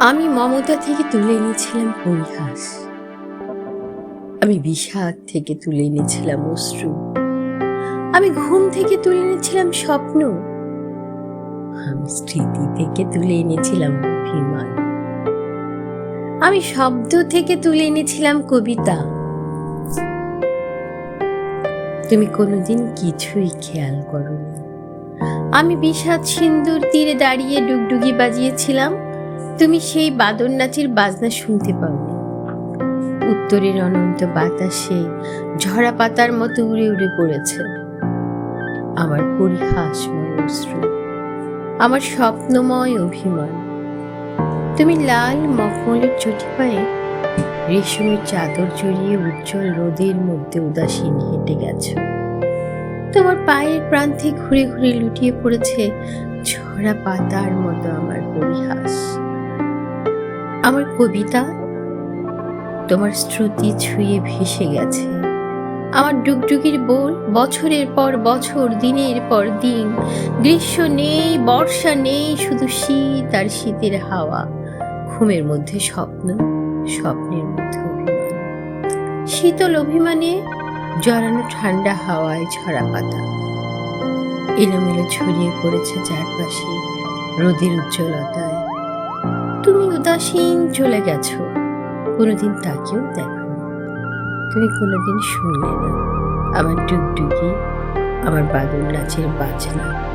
আমি মমতা থেকে তুলে এনেছিলাম পরিহাস। আমি বিষাদ থেকে তুলে এনেছিলাম অশ্রু। আমি ঘুম থেকে তুলে এনেছিলাম স্বপ্ন। আমি স্মৃতি থেকে তুলে এনেছিলাম অভিমান। আমি শব্দ থেকে তুলে এনেছিলাম কবিতা। তুমি কোনোদিন কিছুই খেয়াল করো আমি বিষাদ সিন্দুর তীরে দাঁড়িয়ে ডুগডুগি বাজিয়েছিলাম। তুমি সেই বাদর নাচের বাজনা শুনতে পাওনি। উত্তরের অনন্ত বাতাসে ঝরা পাতার মতো উড়ে উড়ে পড়েছে। আমার পরিহাসময় অশ্রু, আমার স্বপ্নময় অভিমান। তুমি লাল মখমলের চটি পায়ে রেশমের চাদর জড়িয়ে উজ্জ্বল রোদের মধ্যে উদাসীন হেঁটে গেছো। তোমার পায়ের প্রান্তে ঘুরে ঘুরে লুটিয়ে পড়েছে ঝরা পাতার মতো আমার পরিহাস। আমার কবিতা তোমার শ্রুতি ছুঁয়ে ভেসে গেছে। আমার ডুগডুগির বোল বছরের পর বছর, দিনের পর দিন, গ্রীষ্ম নেই, বর্ষা নেই, শুধু শীত আর শীতের হাওয়া। ঘুমের মধ্যে স্বপ্ন, স্বপ্নের মধ্যে শীতল অভিমানে জড়ানো ঠান্ডা হাওয়ায় ঝরা পাতা। এলোমেলো ছড়িয়ে পড়েছে চারপাশে রোদের উজ্জ্বলতায়। তুমি উদাসীন চলে গেছো। কোনোদিন তাকেও দেখো তুমি কোনোদিন শুনলে না। আমার ডুগডুগি আমার বাদুর নাচের বাজনা।